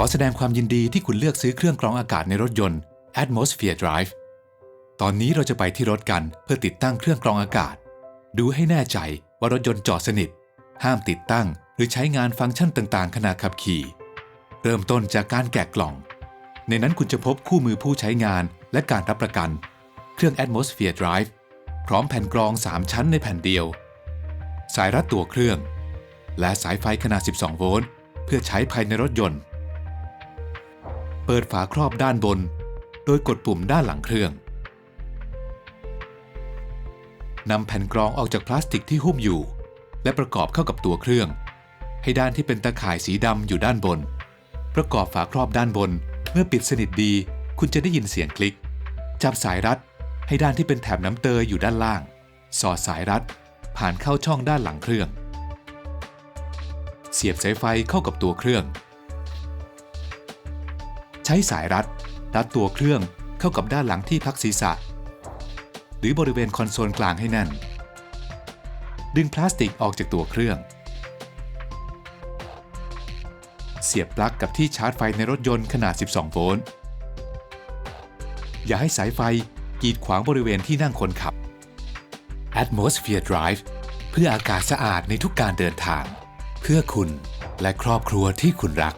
ขอแสดงความยินดีที่คุณเลือกซื้อเครื่องกรองอากาศในรถยนต์ Atmosphere Drive ตอนนี้เราจะไปที่รถกันเพื่อติดตั้งเครื่องกรองอากาศ ดูให้แน่ใจว่ารถยนต์จอดสนิท ห้ามติดตั้งหรือใช้งานฟังก์ชันต่างๆ ขณะขับขี่ เริ่มต้นจากการแกะกล่อง ในนั้นคุณจะพบคู่มือผู้ใช้งานและการรับประกัน เครื่อง Atmosphere Drive พร้อมแผ่นกรอง 3 ชั้นในแผ่นเดียว สายรัดตัวเครื่อง และสายไฟขนาด 12 โวลต์เพื่อใช้ภายในรถยนต์ เปิดฝาครอบด้านบน โดยกดปุ่มด้านหลังเครื่องนำแผ่นกรองออกจากพลาสติกที่หุ้มอยู่ และประกอบเข้ากับตัวเครื่อง ให้ด้านที่เป็นตะข่ายสีดำอยู่ด้านบน ประกอบฝาครอบด้านบน เมื่อปิดสนิทดี คุณจะได้ยินเสียงคลิก จับสายรัด ให้ด้านที่เป็นแถบน้ำเตยอยู่ด้านล่าง สอดสายรัด ผ่านเข้าช่องด้านหลังเครื่อง เสียบสายไฟเข้ากับตัวเครื่อง ใช้สายรัด รัดตัวเครื่องเข้ากับด้านหลังที่พักศีรษะ หรือบริเวณคอนโซลกลางให้แน่น ดึงพลาสติกออกจากตัวเครื่อง เสียบปลั๊กกับที่ชาร์จไฟในรถยนต์ขนาด 12 โวลต์ อย่าให้สายไฟกีดขวางบริเวณที่นั่งคนขับ Atmosphere Drive เพื่ออากาศสะอาดในทุกการเดินทาง เพื่อคุณและครอบครัวที่คุณรัก